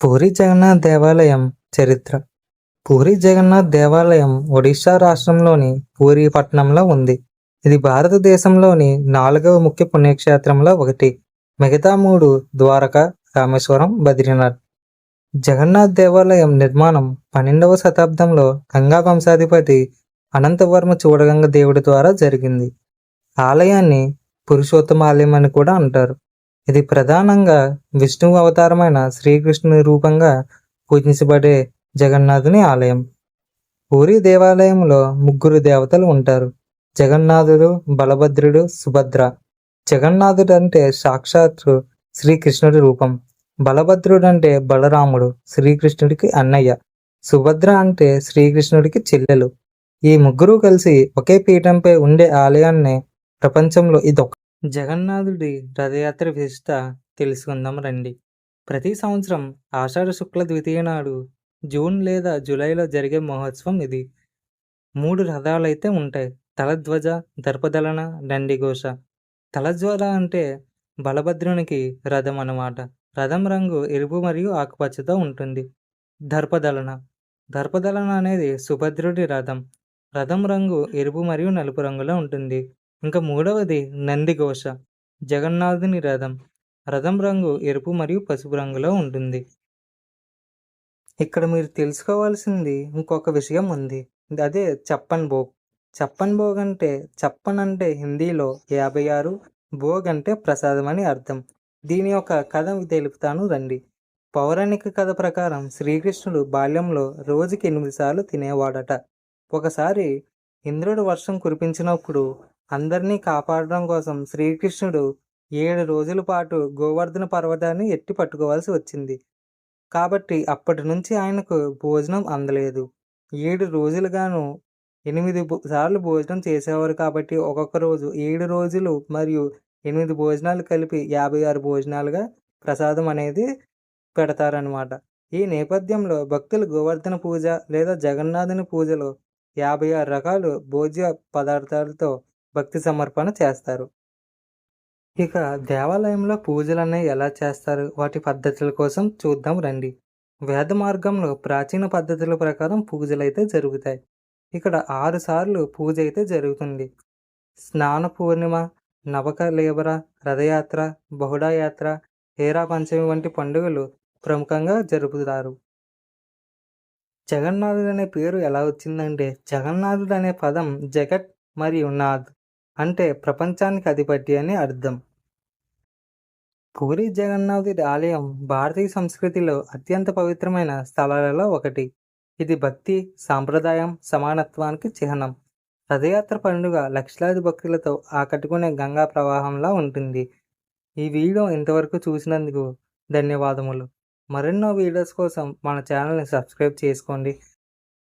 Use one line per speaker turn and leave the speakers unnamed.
పూరి జగన్నాథ్ దేవాలయం చరిత్ర. పూరి జగన్నాథ్ దేవాలయం ఒడిశా రాష్ట్రంలోని పూరి పట్టణంలో ఉంది. ఇది భారతదేశంలోని నాలుగవ ముఖ్య పుణ్యక్షేత్రంలో ఒకటి. మిగతా మూడు ద్వారక రామేశ్వరం బద్రీనాథ్. జగన్నాథ్ దేవాలయం నిర్మాణం పన్నెండవ శతాబ్దంలో గంగా వంశాధిపతి అనంతవర్మ చూడగంగ దేవుడి ద్వారా జరిగింది. ఆలయాన్ని పురుషోత్తమ ఆలయం అని కూడా అంటారు. ఇది ప్రధానంగా విష్ణువు అవతారమైన శ్రీకృష్ణుని రూపంగా పూజించబడే జగన్నాథుని ఆలయం. పూరి దేవాలయంలో ముగ్గురు దేవతలు ఉంటారు. జగన్నాథుడు బలభద్రుడు సుభద్ర. జగన్నాథుడు అంటే సాక్షాత్తు శ్రీకృష్ణుడి రూపం. బలభద్రుడు అంటే బలరాముడు శ్రీకృష్ణుడికి అన్నయ్య. సుభద్ర అంటే శ్రీకృష్ణుడికి చెల్లెలు. ఈ ముగ్గురు కలిసి ఒకే పీఠంపై ఉండే ఆలయాన్ని ప్రపంచంలో ఇదొక జగన్నాథుడి రథయాత్ర విశిష్ట తెలుసుకుందాం రండి. ప్రతి సంవత్సరం ఆషాఢ శుక్ల ద్వితీయ నాడు జూన్ లేదా జూలైలో జరిగే మహోత్సవం ఇది. మూడు రథాలైతే ఉంటాయి. తలధ్వజ దర్పదలన దండిఘోష. తలధ్వజ అంటే బలభద్రునికి రథం అన్నమాట. రథం రంగు ఎరుపు మరియు ఆకుపచ్చతో ఉంటుంది. దర్పదలన దర్పదలన అనేది సుభద్రుడి రథం. రథం రంగు ఎరుపు మరియు నలుపు రంగులో ఉంటుంది. ఇంకా మూడవది నందిఘోష జగన్నాథుని రథం. రథం రంగు ఎరుపు మరియు పసుపు రంగులో ఉంటుంది. ఇక్కడ మీరు తెలుసుకోవాల్సింది ఇంకొక విషయం ఉంది. అదే చప్పన్ భోగ్. చప్పన్ భోగ్ అంటే చప్పన్ అంటే హిందీలో యాభై ఆరు భోగ్ అంటే ప్రసాదం అని అర్థం. దీని యొక్క కథ తెలుపుతాను రండి. పౌరాణిక కథ ప్రకారం శ్రీకృష్ణుడు బాల్యంలో రోజుకి ఎనిమిది సార్లు తినేవాడట. ఒకసారి ఇంద్రుడు వర్షం కురిపించినప్పుడు అందరినీ కాపాడడం కోసం శ్రీకృష్ణుడు ఏడు రోజుల పాటు గోవర్ధన పర్వతాన్ని ఎట్టి పట్టుకోవాల్సి వచ్చింది. కాబట్టి అప్పటి నుంచి ఆయనకు భోజనం అందలేదు. ఏడు రోజులుగాను ఎనిమిది సార్లు భోజనం చేసేవారు కాబట్టి ఒక్కొక్క రోజు ఏడు రోజులు మరియు ఎనిమిది భోజనాలు కలిపి యాభై ఆరు భోజనాలుగా ప్రసాదం అనేది పెడతారనమాట ఈ నేపథ్యంలో భక్తులు గోవర్ధన పూజ లేదా జగన్నాథుని పూజలో యాభై ఆరు రకాలు భోజ్య పదార్థాలతో భక్తి సమర్పణ చేస్తారు. ఇక దేవాలయంలో పూజలు అనేవి ఎలా చేస్తారు? వాటి పద్ధతుల కోసం చూద్దాం రండి. వేద మార్గంలో ప్రాచీన పద్ధతుల ప్రకారం పూజలు అయితే జరుగుతాయి. ఇక్కడ ఆరు సార్లు పూజ అయితే జరుగుతుంది. స్నాన పూర్ణిమ నవక లేబర రథయాత్ర బహుడా యాత్ర హేరా పంచమి వంటి పండుగలు ప్రముఖంగా జరుపుతారు. జగన్నాథుడు అనే పేరు ఎలా వచ్చిందంటే జగన్నాథుడు అనే పదం జగత్ మరియు నాథ్ అంటే ప్రపంచానికి అధిపతి అని అర్థం. పూరి జగన్నాథుడి ఆలయం భారతీయ సంస్కృతిలో అత్యంత పవిత్రమైన స్థలాలలో ఒకటి. ఇది భక్తి సాంప్రదాయం సమానత్వానికి చిహ్నం. రథయాత్ర పండుగ లక్షలాది భక్తులతో ఆకట్టుకునే గంగా ప్రవాహంలా ఉంటుంది. ఈ వీడియో ఇంతవరకు చూసినందుకు ధన్యవాదములు. మరెన్నో వీడియోస్ కోసం మన ఛానల్ని సబ్స్క్రైబ్ చేసుకోండి.